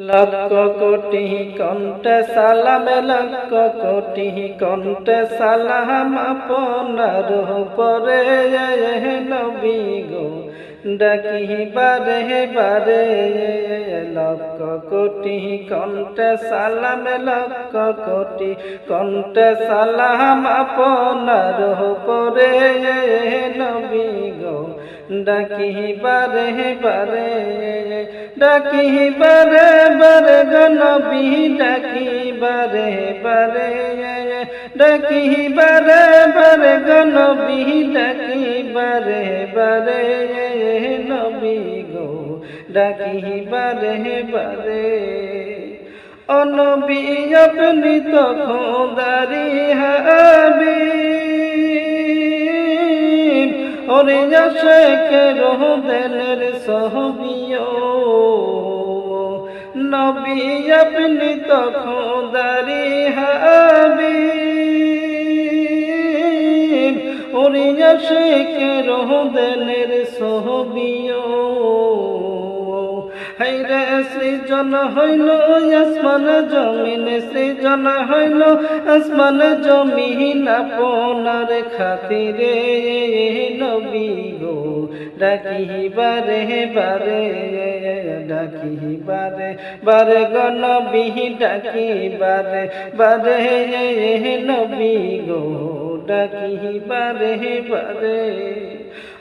লক্ষ কোটি কণ্ঠে সালাম, লক্ষ কোটি কণ্ঠে সালাম, আপনার পরে নবী গো ডাকি বারে বারে লক্ষ কোটি কণ্ঠে সালাম, লক্ষ কোটি কণ্ঠে সালাম, আপনার পরে নবী গো ডাকি বারে বারে ডাকি বারে বারে গনবি ডাকি বারে বারে ডাকি বারে বারে গনবি ডাকি বারে বারে, নবী গো ডাকি বারে বারে। অনবী আপনি তো খোদারি হাবি ওরে রহ দেলের সহবিও। নবী আপনি তখন দারি হাবি ওরে যাশে কে সহবিও। হাইরে সৃজন হইল, আসমান জমিন সৃজন হইল, আসমান জমিন আপনার খাতিরে। নবী গো ডাকি বারে বারে ডাকি বারে বারে গো, নবী ডাকি বারে বারে। নবী গো ডাকি বারে বারে।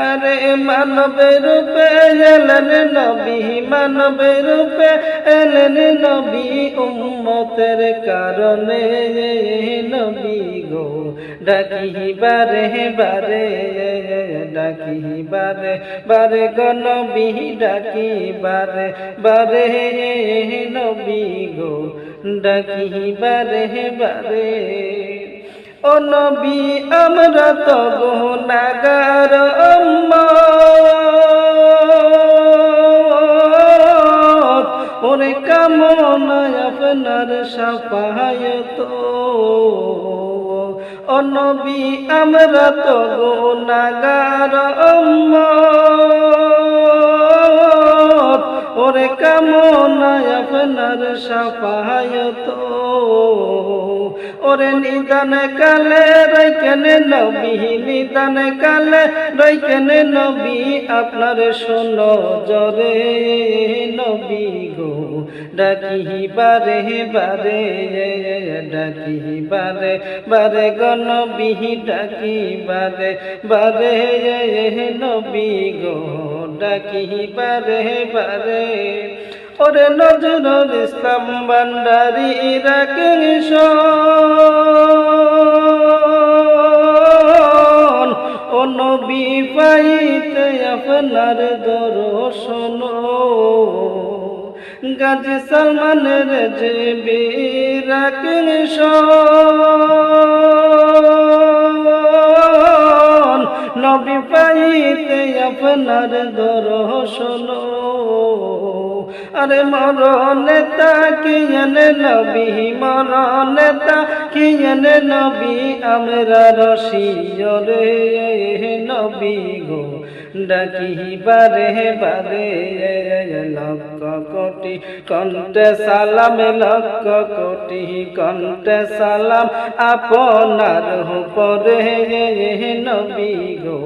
হরে মানব রূপে, এলেন নবী, মানব রূপে, এলেন নবী উম্মতের কারণে। নবী গো ডাকি বারে বারে ডাকি বারে বারে গো নবী ডাকি বারে বারে নবী গো ডাকি বারে বারে। ও নবী আমরা তো গুনাগার ওরে কামনায় আপনার সাফায়ত। ও নবী আমরা তো গুনাগার ওরে কামনায় আপনার ওরে নিদান কালে রইকেন নবী, নিদান কালে রইকেন নবী, আপনার শোনো জরে নবী গো। ডাকি বারে বারে ডাকি বারে বারে গো নবী ডাকি বারে বারে নবী গো। ডাকি বারে বারে। ওরে নজরুল ইসলাম ভান্ডারি নবী পাইতে আপনার দর্শন। গাজী সালমানের যে রাখেন আপনার দর্শন। আরে মরণে তাকিয়েন নবী মরণে তাকিয়েন নবী আমরা রসিয়রে নবী গো। ডাকি বারে বারে লক্ষ কোটি, কণ্ঠে সালাম, লক্ষ কোটি, কণ্ঠে সালাম, আপনার পরে নবী গো।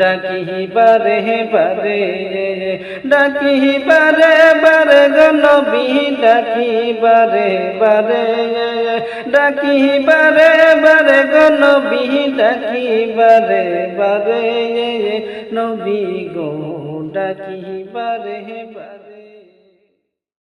ডাকি বারে বারে ডাকি বারে বারে গো নবী, ডাকি বারে বারে ডাকি বারে বারে গো নবী ডাকি বারে বারে নবী গো ডাকি বারে বারে।